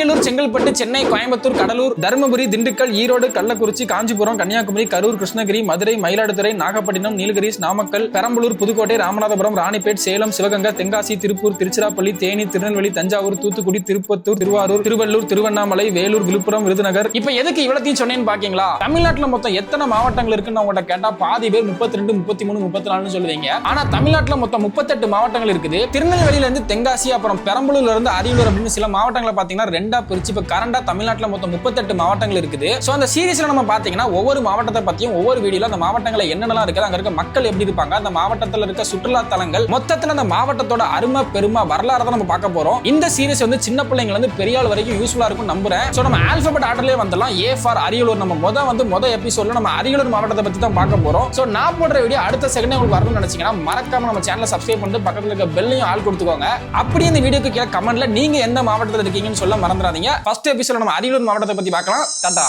அரியலூர் செங்கல்பட்டு சென்னை கோயம்புத்தூர் கடலூர் தருமபுரி திண்டுக்கல் ஈரோடு கள்ளக்குறிச்சி காஞ்சிபுரம் கன்னியாகுமரி கரூர் கிருஷ்ணகிரி மதுரை மயிலாடுதுறை நாகப்பட்டினம் நீலகிரிஸ் நாமக்கல் பெரம்பலூர் புதுக்கோட்டை ராமநாதபுரம் ராணிப்பேட் சேலம் சிவகங்கை தென்காசி திருப்பூர் திருச்சிராப்பள்ளி தேனி திருநெல்வேலி தஞ்சாவூர் தூத்துக்குடி திருப்பத்தூர் திருவாரூர் திருவள்ளூர் திருவண்ணாமலை வேலூர் விழுப்புரம் விருதுநகர். இப்ப எதுக்கு இவ்வளத்தையும் சொன்னேன்னு பாக்கீங்களா? தமிழ்நாட்டுல மொத்தம் எத்தனை மாவட்டங்கள் இருக்குன்னு உங்கள்ட்ட கேட்டா பாதி பேர் முப்பத்தி ரெண்டு முப்பத்தி மூணு முப்பத்தி நாலுன்னு சொல்லுவீங்க. ஆனா தமிழ்நாட்டுல மொத்தம் முப்பத்தெட்டு மாவட்டங்கள் இருக்குது. திருநெல்வேலியில இருந்து தென்காசி அப்புறம் பெரம்பலூர்ல இருந்து அரியலூர் அப்படின்னு சில மாவட்டங்களை பாத்தீங்கன்னா ரெண்டு பிரிச்சு இப்போ கரண்டா தமிழ்நாட்டில் மொத்தம் முப்பத்தெட்டு மாவட்டங்கள் இருக்குது. ஸோ அந்த சீரீஸ்ல நம்ம பாத்தீங்கன்னா ஒவ்வொரு மாவட்டத்தை பத்தியும் ஒவ்வொரு வீடியோல அந்த மாவட்டங்களை என்னென்னலாம் இருக்குது அங்கே இருக்க மக்கள் எப்படி இருப்பாங்க அந்த மாவட்டத்தில் இருக்க சுற்றுலா தலங்கள் மொத்தத்தில் அந்த மாவட்டத்தோட அருமை பெருமை வரலாறு தான் நம்ம பார்க்க போறோம். இந்த சீரியஸ் வந்து சின்ன பிள்ளைங்க வந்து பெரிய ஆள் வரைக்கும் யூஸ்ஃபுல்லாக இருக்கும் நம்புறேன். சோ நம்ம ஆல்பபெட் ஆர்டர்லயே வந்துடலாம். A for Ariyalur. நம்ம முத வந்து முத எபிசோட்ல நம்ம அரியலூர் மாவட்டத்தை பத்தி தான் பார்க்க போறோம். ஸோ நான் போடுற வீடியோ அடுத்த செகண்ட் உங்களுக்கு வரணும்னு நினைச்சீங்கன்னா மறக்காம நம்ம சேனலை சப்ஸ்கிரைப் பண்ணிட்டு பக்கத்தில் இருக்க பெல்லையும் ஆள் கொடுத்துக்கோங்க. அப்படியே இந்த வீடியோக்கு கீழே கமெண்ட்ல நீங்க எந்த மாவட்டத்தில் இருக்கீங்கன்னு சொல்ல மறந்து மறந்துடாதீங்க ஃபர்ஸ்ட் எபிசோட நம்ம அரியலூர் மாவட்டத்தை பத்தி பார்க்கலாம். டாடா.